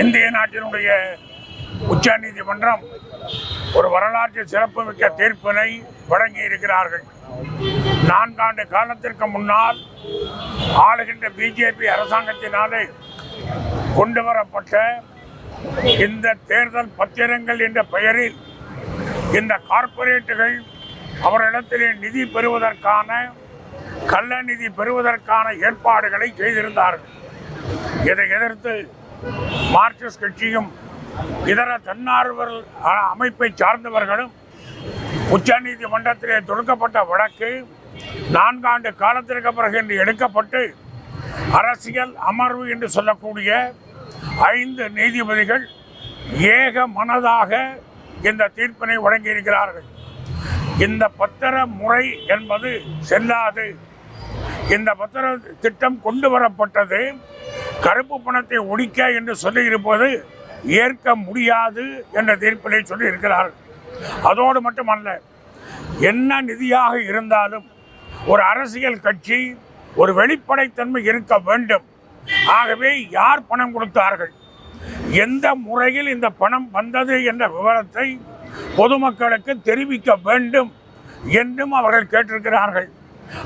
இந்திய நாட்டினுடைய உச்ச நீதிமன்றம் ஒரு வரலாற்று சிறப்புமிக்க தீர்ப்பினை வழங்கி இருக்கிறார்கள். நான்காண்டு காலத்திற்கு முன்னால் ஆளுகின்ற பிஜேபி அரசாங்கத்தினாலே கொண்டு வரப்பட்ட இந்த தேர்தல் பத்திரங்கள் என்ற பெயரில் இந்த கார்ப்பரேட்டுகள் அவரிடத்திலே நிதி பெறுவதற்கான கள்ள நிதி பெறுவதற்கான ஏற்பாடுகளை செய்திருந்தார்கள். இதை எதிர்த்து மார்க்சிஸ்ட் கட்சியும் இதர தன்னார்வல் அமைப்பை சார்ந்தவர்களும் உச்சநீதிமன்றத்திலே தொடுக்கப்பட்ட வழக்கு நான்காண்டு காலத்திற்கு பிறகு இன்று எடுக்கப்பட்டு அரசியல் அமர்வு என்று சொல்லக்கூடிய ஐந்து நீதிபதிகள் ஏக மனதாக இந்த தீர்ப்பினை வழங்கியிருக்கிறார்கள். இந்த பத்திர முறை என்பது செல்லாது. இந்த பத்திர திட்டம் கொண்டு வரப்பட்டது கருப்பு பணத்தை ஒழிக்க என்று சொல்லியிருப்பது ஏற்க முடியாது என்ற தீர்ப்பினை சொல்லியிருக்கிறார்கள் அதோடு மட்டுமல்ல என்ன நிதியாக இருந்தாலும் ஒரு அரசியல் கட்சி ஒரு வெளிப்படைத்தன்மை இருக்க வேண்டும். ஆகவே யார் பணம் கொடுத்தார்கள்? எந்த முறையில் இந்த பணம் வந்தது என்ற விவரத்தை பொதுமக்களுக்கு தெரிவிக்க வேண்டும் என்றும் அவர்கள் கேட்டிருக்கிறார்கள்.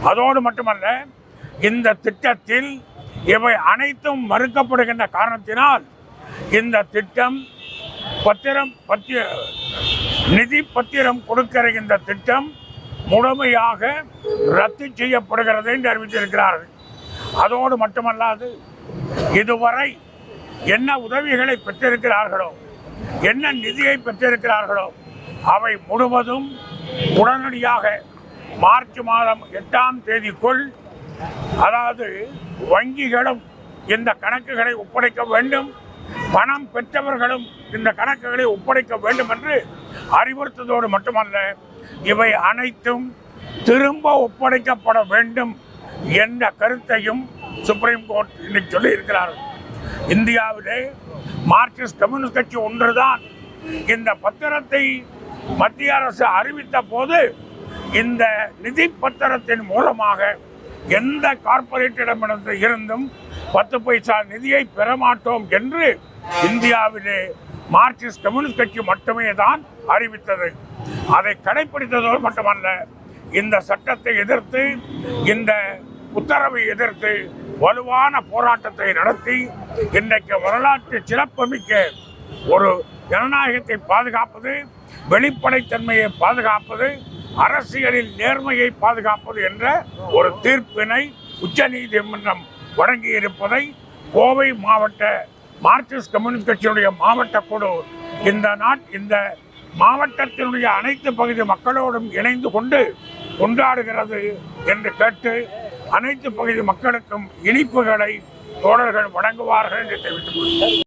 அதோடு மட்டுமல்ல இந்த திட்டத்தில் இவை அனைத்தும் மறுக்கப்படுகின்ற காரணத்தினால் இந்த திட்டம் பத்திரம் பத்திர நிதி பத்திரம் கொடுக்கிற இந்த திட்டம் முழுமையாக ரத்து செய்யப்படுகிறது என்று அறிவித்திருக்கிறார்கள். அதோடு மட்டுமல்லாது இதுவரை என்ன உதவிகளை பெற்றிருக்கிறார்களோ என்ன நிதியை பெற்றிருக்கிறார்களோ அவை முழுவதும் உடனடியாக மார்ச் மாதம் எட்டாம் தேதிக்குள் அதாவது வங்கிகளும் இந்த கணக்குகளை ஒப்படைக்க வேண்டும் பணம் பெற்றவர்களும் இந்த கணக்குகளை ஒப்படைக்க வேண்டும் என்று அறிவுறுத்ததோடு மட்டுமல்ல இவை அனைத்தும் திரும்ப ஒப்படைக்கப்பட வேண்டும் என்ற கருத்தையும் சுப்ரீம் கோர்ட் இன்னைக்கு சொல்லி இருக்கிறார்கள் இந்தியாவிலே மார்க்சிஸ்ட் கம்யூனிஸ்ட் கட்சி ஒன்றுதான். இந்த பத்திரத்தை மத்திய அரசு அறிவித்த போது இந்த நிதி பத்திரத்தின் மூலமாக எந்த கார்ப்பரேட்டிடமிருந்து இருந்தும் பத்து பைசா நிதியை பெற மாட்டோம் என்று இந்தியாவிலே மார்க்சிஸ்ட் கம்யூனிஸ்ட் கட்சி மட்டுமே தான் அறிவித்தது. அதை கடைபிடித்ததோடு மட்டுமல்ல இந்த சட்டத்தை எதிர்த்து இந்த உத்தரவை எதிர்த்து வலுவான போராட்டத்தை நடத்தி இன்றைக்கு வரலாற்று சிறப்புமிக்க ஒரு ஜனநாயகத்தை பாதுகாப்பது வெளிப்படைத்தன்மையை பாதுகாப்பது அரசியலில் நேர்மையை பாதுகாப்பது என்ற ஒரு தீர்ப்பினை உச்சநீதிமன்றம் வழங்கியிருப்பதை கோவை மாவட்ட மார்க்சிஸ்ட் கம்யூனிஸ்ட் கட்சியுடைய மாவட்ட குழு இந்த நாட் இந்த மாவட்டத்தினுடைய அனைத்து பகுதி மக்களோடும் இணைந்து கொண்டு கொண்டாடுகிறது என்று கேட்டு அனைத்து பகுதி மக்களுக்கும் இனிப்புகளை தோழர்கள் வழங்குவார்கள் என்று தெரிவித்துக் கொள்கிறேன்.